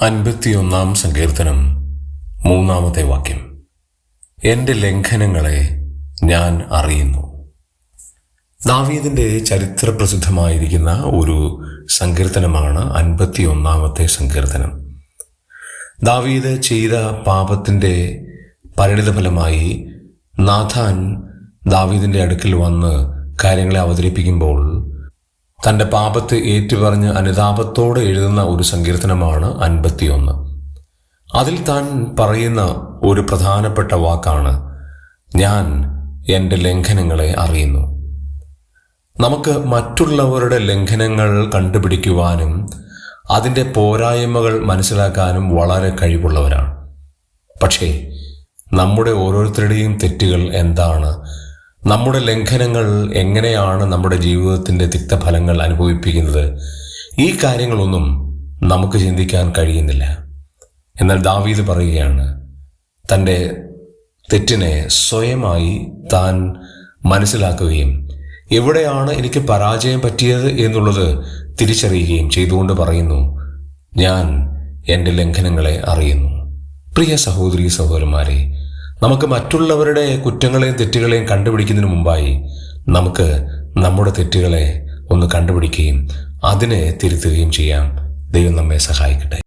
അൻപത്തിയൊന്നാം സങ്കീർത്തനം മൂന്നാമത്തെ വാക്യം. എന്റെ ലംഘനങ്ങളെ ഞാൻ അറിയുന്നു. ദാവീദിന്റെ ചരിത്രപ്രസിദ്ധമായിരിക്കുന്ന ഒരു സങ്കീർത്തനമാണ് അൻപത്തിയൊന്നാമത്തെ സങ്കീർത്തനം. ദാവീദ് ചെയ്ത പാപത്തിന്റെ പരിണിതഫലമായി നാഥാൻ ദാവീദിന്റെ അടുക്കൽ വന്ന് കാര്യങ്ങളെ അവതരിപ്പിക്കുമ്പോൾ തന്റെ പാപത്തെ ഏറ്റുപറഞ്ഞ് അനുതാപത്തോടെ എഴുതുന്ന ഒരു സങ്കീർത്തനമാണ് അൻപത്തിയൊന്ന്. അതിൽ താൻ പറയുന്ന ഒരു പ്രധാനപ്പെട്ട വാക്കാണ് ഞാൻ എന്റെ ലംഘനങ്ങളെ അറിയുന്നു. നമുക്ക് മറ്റുള്ളവരുടെ ലംഘനങ്ങൾ കണ്ടുപിടിക്കുവാനും അതിന്റെ പോരായ്മകൾ മനസ്സിലാക്കാനും വളരെ കഴിവുള്ളവരാണ്. പക്ഷേ നമ്മുടെ ഓരോരുത്തരുടെയും തെറ്റുകൾ എന്താണ് നമ്മുടെ ലംഘനങ്ങൾ എങ്ങനെയാണ് നമ്മുടെ ജീവിതത്തിന്റെ തിക്തഫലങ്ങൾ അനുഭവിപ്പിക്കുന്നത്? ഈ കാര്യങ്ങളൊന്നും നമുക്ക് ചിന്തിക്കാൻ കഴിയുന്നില്ല. എന്നാൽ ദാവീദ് പറയുകയാണ് തന്റെ തെറ്റിനെ സ്വയമായി താൻ മനസ്സിലാക്കുകയും എവിടെയാണ് എനിക്ക് പരാജയം പറ്റിയത് എന്നുള്ളത് തിരിച്ചറിയുകയും ചെയ്തുകൊണ്ട് പറയുന്നു ഞാൻ എന്റെ ലംഘനങ്ങളെ അറിയുന്നു. പ്രിയ സഹോദരി സഹോദരന്മാരെ നമുക്ക് മറ്റുള്ളവരുടെ കുറ്റങ്ങളെയും തെറ്റുകളെയും കണ്ടുപിടിക്കുന്നതിന് മുമ്പായി നമുക്ക് നമ്മുടെ തെറ്റുകളെ ഒന്ന് കണ്ടുപിടിക്കുകയും അതിനെ തിരുത്തുകയും ചെയ്യാം. ദൈവം നമ്മെ സഹായിക്കട്ടെ.